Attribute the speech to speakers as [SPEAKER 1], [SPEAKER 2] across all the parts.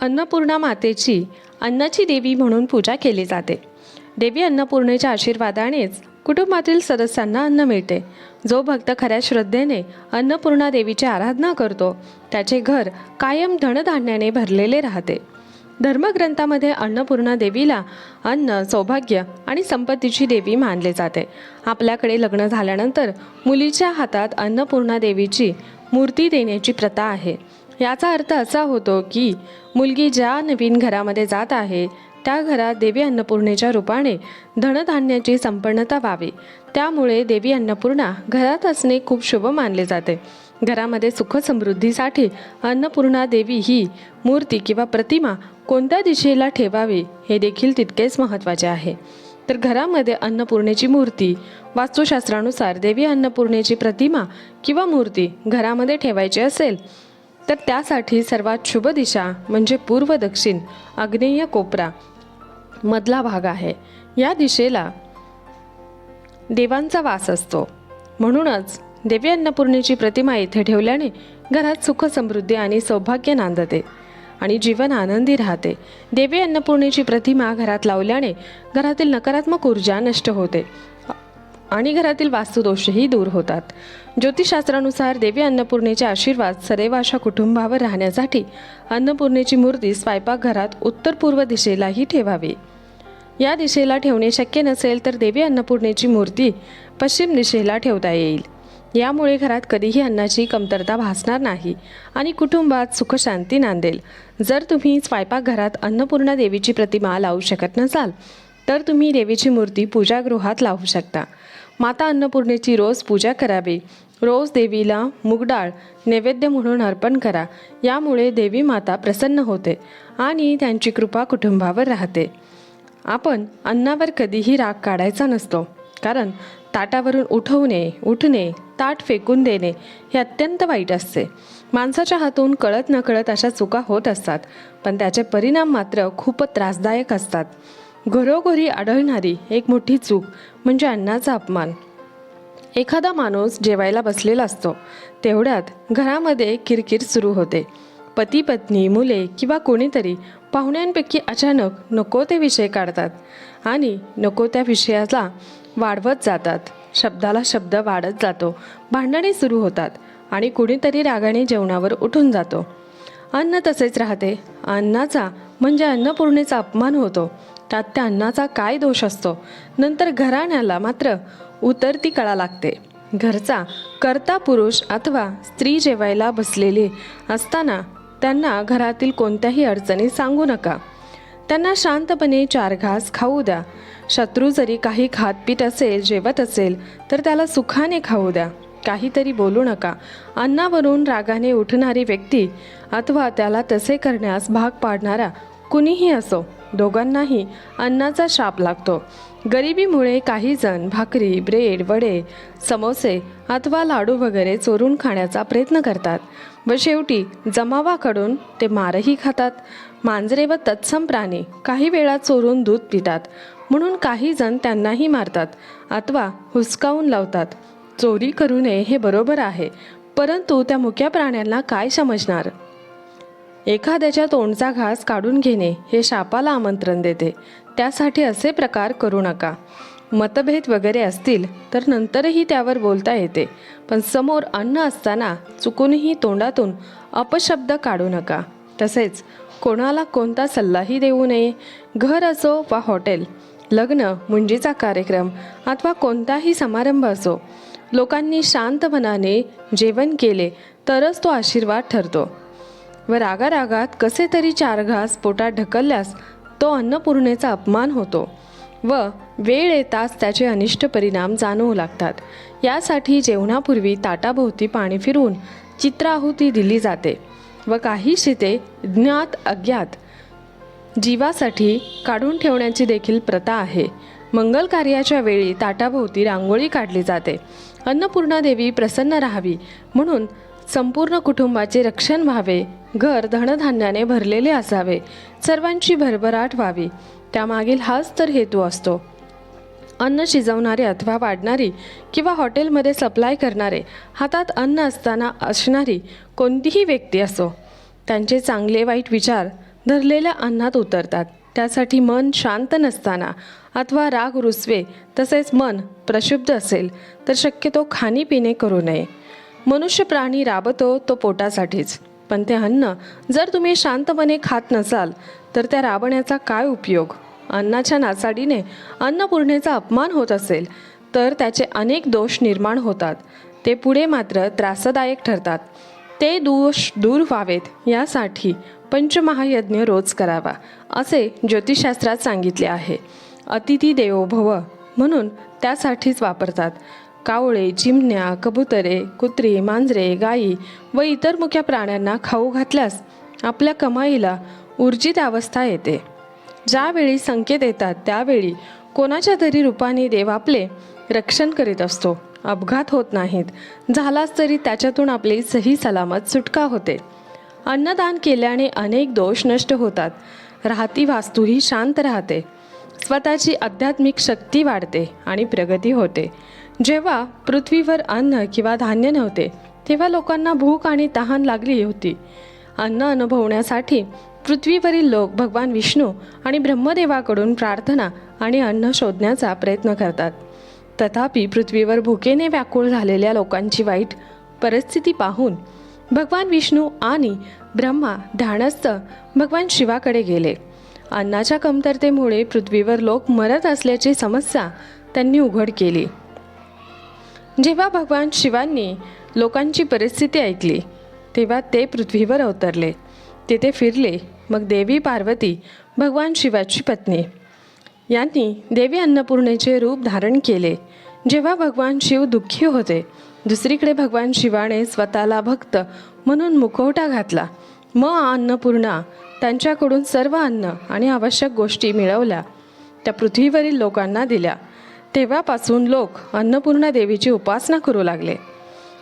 [SPEAKER 1] अन्नपूर्णा मातेची अन्नाची देवी म्हणून पूजा केली जाते. देवी अन्नपूर्णेच्या आशीर्वादानेच कुटुंबातील सदस्यांना अन्न मिळते. जो भक्त खऱ्या श्रद्धेने अन्नपूर्णा देवीची आराधना करतो त्याचे घर कायम धनधान्याने भरलेले राहते. धर्मग्रंथामध्ये अन्नपूर्णा देवीला अन्न सौभाग्य आणि संपत्तीची देवी मानले जाते. आपल्याकडे लग्न झाल्यानंतर मुलीच्या हातात अन्नपूर्णा देवीची मूर्ती देण्याची प्रथा आहे. याचा अर्थ असा होतो की मुलगी ज्या नवीन घरामध्ये जात आहे त्या घरात देवी अन्नपूर्णेच्या रूपाने धनधान्याची संपन्नता व्हावी. त्यामुळे देवी अन्नपूर्णा घरात असणे खूप शुभ मानले जाते. घरामध्ये सुख समृद्धीसाठी अन्नपूर्णा देवी ही मूर्ती किंवा प्रतिमा कोणत्या दिशेला ठेवावी हे देखील तितकेच महत्त्वाचे आहे. तर घरामध्ये अन्नपूर्णेची मूर्ती वास्तुशास्त्रानुसार देवी अन्नपूर्णेची प्रतिमा किंवा मूर्ती घरामध्ये ठेवायची असेल तर त्यासाठी सर्वात शुभ दिशा म्हणजे पूर्व दक्षिण आग्नेय कोपरा. मधला भाग आहे. या दिशेला देवांचा वास असतो. म्हणूनच देवी अन्नपूर्णेची प्रतिमा इथे ठेवल्याने घरात सुख समृद्धी आणि सौभाग्य नांदते आणि जीवन आनंदी राहते. देवी अन्नपूर्णेची प्रतिमा घरात लावल्याने घरातील नकारात्मक ऊर्जा नष्ट होते आणि घरातील वास्तुदोषही दूर होतात. ज्योतिषशास्त्रानुसार देवी अन्नपूर्णेचे आशीर्वाद सदैव अशा कुटुंबावर राहण्यासाठी अन्नपूर्णेची मूर्ती स्वयंपाकघरात उत्तर पूर्व दिशेलाही ठेवावी. या दिशेला ठेवणे शक्य नसेल तर देवी अन्नपूर्णेची मूर्ती पश्चिम दिशेला ठेवता येईल. यामुळे घरात कधीही अन्नाची कमतरता भासणार नाही आणि कुटुंबात सुखशांती नांदेल. जर तुम्ही स्वयंपाकघरात अन्नपूर्णा देवीची प्रतिमा लावू शकत नसाल तर तुम्ही देवीची मूर्ती पूजागृहात लावू शकता. माता अन्नपूर्णेची रोज पूजा करावी. रोज देवीला मुगडाळ नैवेद्य म्हणून अर्पण करा. यामुळे देवी माता प्रसन्न होते आणि त्यांची कृपा कुटुंबावर राहते. आपण अन्नावर कधीही राग काढायचा नसतो. कारण ताटावरून उठवणे उठणे ताट फेकून देणे हे अत्यंत वाईट असते. माणसाच्या हातून कळत नकळत अशा चुका होत असतात पण त्याचे परिणाम मात्र खूपच त्रासदायक असतात. घरोघरी आढळणारी एक मोठी चूक म्हणजे अन्नाचा अपमान. एखादा माणूस जेवायला बसलेला असतो. तेवढ्यात घरामध्ये किरकिर सुरू होते. पती पत्नी मुले किंवा कोणीतरी पाहुण्यांपैकी अचानक नको ते विषय काढतात आणि नको त्या विषयाला वाढवत जातात. शब्दाला शब्द वाढत जातो. भांडणे सुरू होतात आणि कुणीतरी रागाने जेवणावर उठून जातो. अन्न तसेच राहते. अन्नाचा म्हणजे अन्नपूर्णेचा अपमान होतो. त्यात त्या अन्नाचा काय दोष असतो? नंतर घराण्याला मात्र उतरती कळा लागते. घरचा कर्ता पुरुष अथवा स्त्री जेवायला बसलेली असताना त्यांना घरातील कोणत्याही अडचणी सांगू नका. त्यांना शांतपणे चार घास खाऊ द्या. शत्रू जरी काही खात पीत असेल जेवत असेल तर त्याला सुखाने खाऊ द्या. काहीतरी बोलू नका. अन्नावरून रागाने उठणारी व्यक्ती अथवा त्याला तसे करण्यास भाग पाडणारा कुणीही असो दोघांनाही अन्नाचा शाप लागतो. गरिबीमुळे काही जण भाकरी ब्रेड वडे समोसे अथवा लाडू वगैरे चोरून खाण्याचा प्रयत्न करतात व शेवटी जमावाकडून ते मारही खातात. मांजरे व तत्सम प्राणी काही वेळा चोरून दूध पितात म्हणून काही जण त्यांनाही मारतात अथवा हुसकावून लावतात. चोरी करू नये हे बरोबर आहे परंतु त्या मुक्या प्राण्यांना काय समजणार? एखाद्याच्या तोंडचा घास काढून घेणे हे शापाला आमंत्रण देते. त्यासाठी असे प्रकार करू नका. मतभेद वगैरे असतील तर नंतरही त्यावर बोलता येते. पण समोर अन्न असताना चुकूनही तोंडातून अपशब्द काढू नका. तसेच कोणाला कोणता सल्लाही देऊ नये घर असो वा हॉटेल लग्न मुंजीचा कार्यक्रम अथवा कोणताही समारंभ असो लोकांनी शांत मनाने जेवण केले तरच तो आशीर्वाद ठरतो. व रागारागात कसे तरी चार घास पोटात ढकलल्यास तो अन्नपूर्णेचा अपमान होतो व वेळ येताच त्याचे अनिष्ट परिणाम जाणवू लागतात. यासाठी जेवणापूर्वी ताटाभोवती पाणी फिरवून चित्राहुती दिली जाते व काही शिते ज्ञात अज्ञात जीवासाठी काढून ठेवण्याची देखील प्रथा आहे. मंगल कार्याच्या वेळी ताटाभोवती रांगोळी काढली जाते. अन्नपूर्णा देवी प्रसन्न राहावी म्हणून संपूर्ण कुटुंबाचे रक्षण व्हावे घर धनधान्याने भरलेले असावे. सर्वांची भरभराट व्हावी. त्यामागील हाच तर हेतू असतो. अन्न शिजवणारे अथवा वाढणारी किंवा हॉटेलमध्ये सप्लाय करणारे हातात अन्न असताना असणारी कोणतीही व्यक्ती असो त्यांचे चांगले वाईट विचार धरलेल्या अन्नात उतरतात. त्यासाठी मन शांत नसताना अथवा राग रुसवे तसेच मन प्रक्षुब्ध असेल तर शक्यतो खाणीपिणे करू नये. मनुष्य प्राणी राबतो तो पोटासाठीच. पण ते अन्न जर तुम्ही शांतपणे खात नसाल तर त्या राबण्याचा काय उपयोग? अन्नाच्या नासाडीने अन्नपूर्णेचा अपमान होत असेल तर त्याचे अनेक दोष निर्माण होतात. ते पुढे मात्र त्रासदायक ठरतात. ते दोष दूर व्हावेत यासाठी पंचमहायज्ञ रोज करावा असे ज्योतिषशास्त्रात सांगितले आहे. अतिथी देवो भव म्हणून त्यासाठीच वापरतात. कावळे चिमण्या कबुतरे कुत्री मांजरे गायी व इतर मुख्या प्राण्यांना खाऊ घातल्यास आपल्या कमाईला ऊर्जित अवस्था येते. ज्यावेळी संकेत येतात त्यावेळी कोणाच्या तरी रूपाने देव आपले रक्षण करीत असतो. अपघात होत नाहीत. झालाच तरी त्याच्यातून आपली सही सलामत सुटका होते. अन्नदान केल्याने अनेक दोष नष्ट होतात. राहती वास्तूही शांत राहते. स्वतःची आध्यात्मिक शक्ती वाढते आणि प्रगती होते. जेव्हा पृथ्वीवर अन्न किंवा धान्य नव्हते तेव्हा लोकांना भूक आणि तहान लागली होती. अन्न अनुभवण्यासाठी पृथ्वीवरील लोक भगवान विष्णू आणि ब्रह्मदेवाकडून प्रार्थना आणि अन्न शोधण्याचा प्रयत्न करतात. तथापि पृथ्वीवर भुकेने व्याकुळ झालेल्या लोकांची वाईट परिस्थिती पाहून भगवान विष्णू आणि ब्रह्मा ध्यानस्थ भगवान शिवाकडे गेले. अन्नाच्या कमतरतेमुळे पृथ्वीवर लोक मरत असल्याची समस्या त्यांनी उघड केली. जेव्हा भगवान शिवांनी लोकांची परिस्थिती ऐकली तेव्हा ते पृथ्वीवर अवतरले. तिथे फिरले. मग देवी पार्वती भगवान शिवाची पत्नी यांनी देवी अन्नपूर्णेचे रूप धारण केले. जेव्हा भगवान शिव दुःखी होते दुसरीकडे भगवान शिवाने स्वतःला भक्त म्हणून मुखवटा घातला. म अन्नपूर्णा त्यांच्याकडून सर्व अन्न आणि आवश्यक गोष्टी मिळवल्या. त्या पृथ्वीवरील लोकांना दिल्या. तेव्हापासून लोक अन्नपूर्णा देवीची उपासना करू लागले.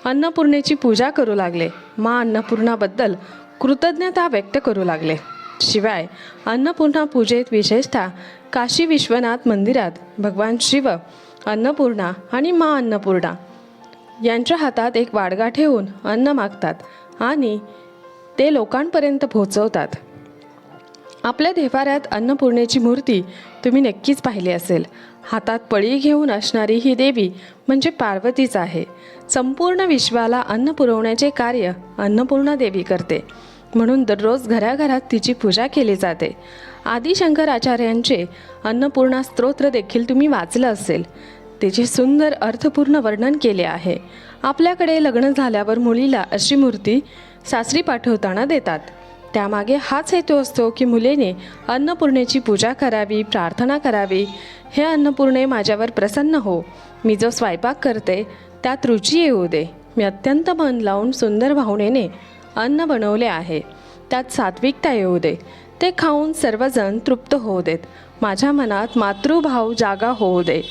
[SPEAKER 1] अन्नपूर्णेची पूजा करू लागले. मा अन्नपूर्णाबद्दल कृतज्ञता व्यक्त करू लागले. शिवाय अन्नपूर्णा पूजेत विशेषतः काशी विश्वनाथ मंदिरात भगवान शिव अन्नपूर्णा आणि मा अन्नपूर्णा यांच्या हातात एक वाडगा ठेवून अन्न मागतात आणि ते लोकांपर्यंत पोहोचवतात. आपल्या देवाऱ्यात अन्नपूर्णेची मूर्ती तुम्ही नक्कीच पाहिली असेल. हातात पळी घेऊन असणारी ही देवी म्हणजे पार्वतीच आहे. संपूर्ण विश्वाला अन्न पुरवण्याचे कार्य अन्नपूर्णा देवी करते. म्हणून दररोज घराघरात तिची पूजा केली जाते. आदिशंकराचार्यांचे अन्नपूर्णा स्तोत्र देखील तुम्ही वाचलं असेल. तिचे सुंदर अर्थपूर्ण वर्णन केले आहे. आपल्याकडे लग्न झाल्यावर मुलीला अशी मूर्ती सासरी पाठवताना देतात. त्यामागे हाच हेतू असतो की मुलीने अन्नपूर्णेची पूजा करावी प्रार्थना करावी. हे अन्नपूर्णे माझ्यावर प्रसन्न हो. मी जो स्वयंपाक करते त्यात रुची येऊ दे. मी अत्यंत मन लावून सुंदर भावनेने अन्न बनवले आहे. त्यात सात्विकता येऊ दे. ते खाऊन सर्वजण तृप्त होऊ देत. माझ्या मनात मातृभाव जागा होऊ दे.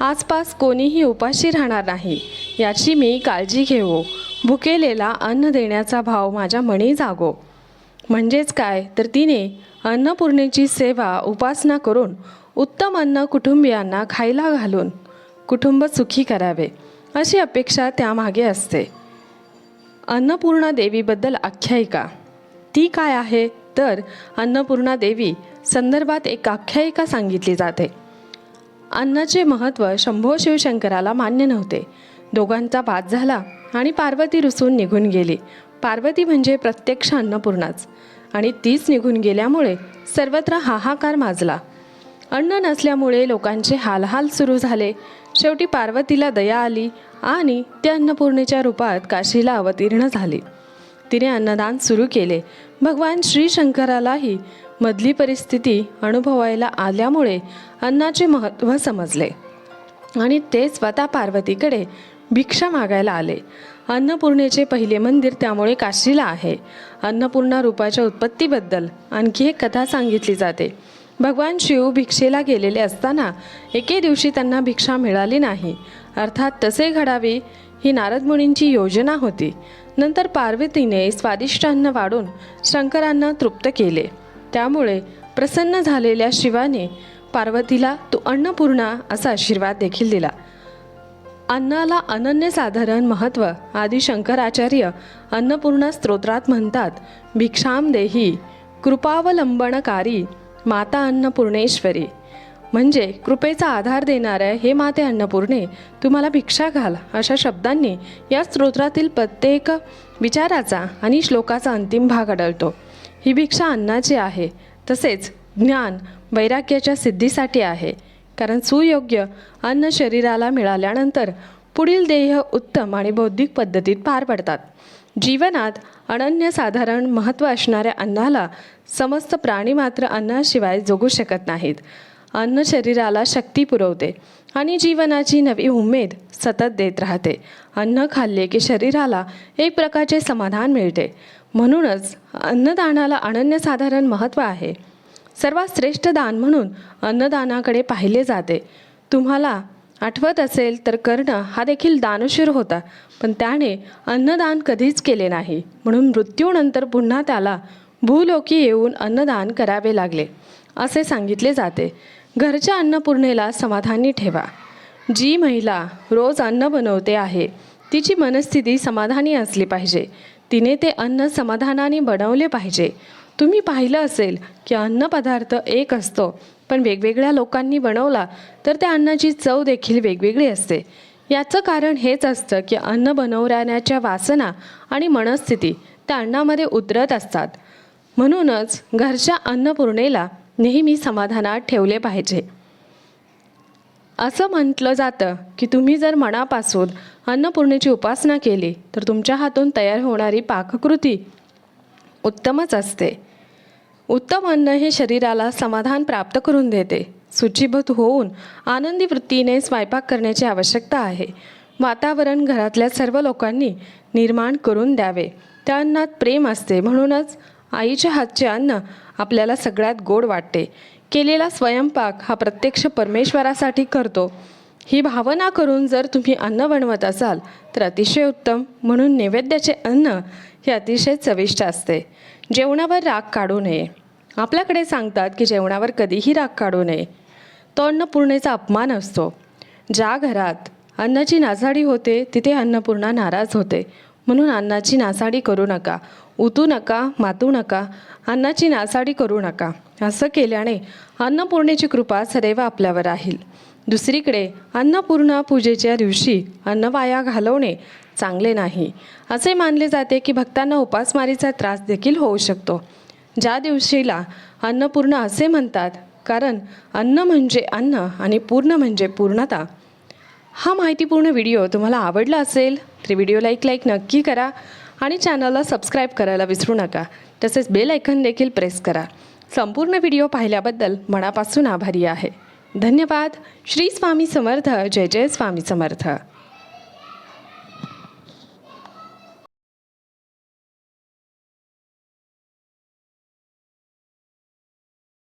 [SPEAKER 1] आसपास कोणीही उपाशी राहणार नाही. याची मी काळजी घेऊ भुकेलेला अन्न देण्याचा भाव माझ्या मनी जागो. म्हणजेच काय? तर तिने अन्नपूर्णेची सेवा उपासना करून उत्तम अन्न कुटुंबियांना खायला घालून कुटुंब सुखी करावे अशी अपेक्षा त्यामागे असते. अन्नपूर्णा देवीबद्दल आख्यायिका ती काय आहे? तर अन्नपूर्णा देवी संदर्भात एक आख्यायिका सांगितली जाते. अन्नाचे महत्त्व शंभो शिवशंकराला मान्य नव्हते. दोघांचा वाद झाला आणि पार्वती रुसून निघून गेली. पार्वती म्हणजे प्रत्यक्ष अन्नपूर्णाच. आणि तीच निघून गेल्यामुळे सर्वत्र हाहाकार माजला. अन्न नसल्यामुळे लोकांचे हालहाल सुरू झाले. शेवटी पार्वतीला दया आली आणि ते अन्नपूर्णेच्या रूपात काशीला अवतीर्ण झाली. तिने अन्नदान सुरू केले. भगवान श्री शंकरालाही मधली परिस्थिती अनुभवायला आल्यामुळे अन्नाचे महत्त्व समजले. आणि ते स्वतः पार्वतीकडे भिक्षा मागायला आले. अन्नपूर्णेचे पहिले मंदिर त्यामुळे काशीला आहे. अन्नपूर्णा रूपाच्या उत्पत्तीबद्दल आणखी एक कथा सांगितली जाते. भगवान शिव भिक्षेला गेलेले असताना एके दिवशी त्यांना भिक्षा मिळाली नाही. अर्थात तसे घडावे ही नारद मुनींची योजना होती. नंतर पार्वतीने स्वादिष्ट अन्न वाढून शंकरांना तृप्त केले. त्यामुळे प्रसन्न झालेल्या शिवाने पार्वतीला तू अन्नपूर्णा असा आशीर्वाद देखील दिला. अन्नाला अनन्यसाधारण महत्त्व आदी शंकराचार्य अन्नपूर्ण स्तोत्रात म्हणतात भिक्षाम देही कृपावलंबनकारी माता अन्नपूर्णेश्वरी. म्हणजे कृपेचा आधार देणाऱ्या हे माते अन्नपूर्णे तुम्हाला भिक्षा घाल अशा शब्दांनी या स्तोत्रातील प्रत्येक विचाराचा आणि श्लोकाचा अंतिम भाग आढळतो. ही भिक्षा अन्नाची आहे तसेच ज्ञान वैराग्याच्या सिद्धीसाठी आहे. कारण सुयोग्य अन्न शरीराला मिळाल्यानंतर पुढील देह उत्तम आणि बौद्धिक पद्धतीत पार पडतात. जीवनात अनन्यसाधारण महत्त्व असणाऱ्या अन्नाला समस्त प्राणी मात्र अन्नाशिवाय जगू शकत नाहीत. अन्न शरीराला शक्ती पुरवते आणि जीवनाची नवी उमेद सतत देत राहते. अन्न खाल्ले की शरीराला एक प्रकारचे समाधान मिळते. म्हणूनच अन्नदानाला अनन्यसाधारण महत्त्व आहे. सर्वात श्रेष्ठ दान म्हणून अन्नदानाकडे पाहिले जाते. तुम्हाला आठवत असेल तर कर्ण हा देखील दानशूर होता पण त्याने अन्नदान कधीच केले नाही. म्हणून मृत्यूनंतर पुन्हा त्याला भूलोकी येऊन अन्नदान करावे लागले असे सांगितले जाते. घरच्या अन्नपूर्णेला समाधानी ठेवा. जी महिला रोज अन्न बनवते आहे तिची मनस्थिती समाधानी असली पाहिजे. तिने ते अन्न समाधानाने बनवले पाहिजे. तुम्ही पाहिलं असेल की अन्नपदार्थ एक असतो पण वेगवेगळ्या लोकांनी बनवला तर त्या अन्नाची चव देखील वेगवेगळी असते. याचं कारण हेच असतं की अन्न बनवण्याच्या वासना आणि मनस्थिती त्या अन्नामध्ये उतरत असतात. म्हणूनच घरच्या अन्नपूर्णेला नेहमी समाधानात ठेवले पाहिजे. असं म्हटलं जातं की तुम्ही जर मनापासून अन्नपूर्णेची उपासना केली तर तुमच्या हातून तयार होणारी पाककृती उत्तमच असते. उत्तम अन्न हे शरीराला समाधान प्राप्त करून देते. सूचीभूत होऊन आनंदी वृत्तीने स्वयंपाक करण्याची आवश्यकता आहे. वातावरण घरातल्या सर्व लोकांनी निर्माण करून द्यावे. त्या अन्नात प्रेम असते. म्हणूनच आईच्या हातचे अन्न आपल्याला सगळ्यात गोड वाटते. केलेला स्वयंपाक हा प्रत्यक्ष परमेश्वरासाठी करतो. ही भावना करून जर तुम्ही अन्न बनवत असाल तर अतिशय उत्तम. म्हणून नैवेद्याचे अन्न हे अतिशय चविष्ट असते. जेवणावर राग काढू नये. आपल्याकडे सांगतात की जेवणावर कधीही राग काढू नये. तो अन्नपूर्णेचा अपमान असतो. ज्या घरात अन्नाची नासाडी होते तिथे अन्नपूर्णा नाराज होते. म्हणून अन्नाची नासाडी करू नका. उतू नका मातू नका. अन्नाची नासाडी करू नका. असं केल्याने अन्नपूर्णेची कृपा सदैव आपल्यावर राहील. दुसरीकडे अन्नपूर्णा पूजेच्या दिवशी अन्न वाया घालवणे चांगले नाही. असे मानले जाते की भक्तांना उपासमारीचा त्रास देखील होऊ शकतो. ज्या दिवशीला अन्नपूर्ण असे म्हणतात कारण अन्न म्हणजे अन्न आणि पूर्ण म्हणजे पूर्णता. हा माहितीपूर्ण व्हिडिओ तुम्हाला आवडला असेल तर व्हिडिओला एक लाईक नक्की करा आणि चॅनलला सबस्क्राईब करायला विसरू नका. तसेच बेल ऐकन देखील प्रेस करा. संपूर्ण व्हिडिओ पाहिल्याबद्दल मनापासून आभारी आहे. धन्यवाद. श्री स्वामी समर्थ. जय जय स्वामी समर्थ.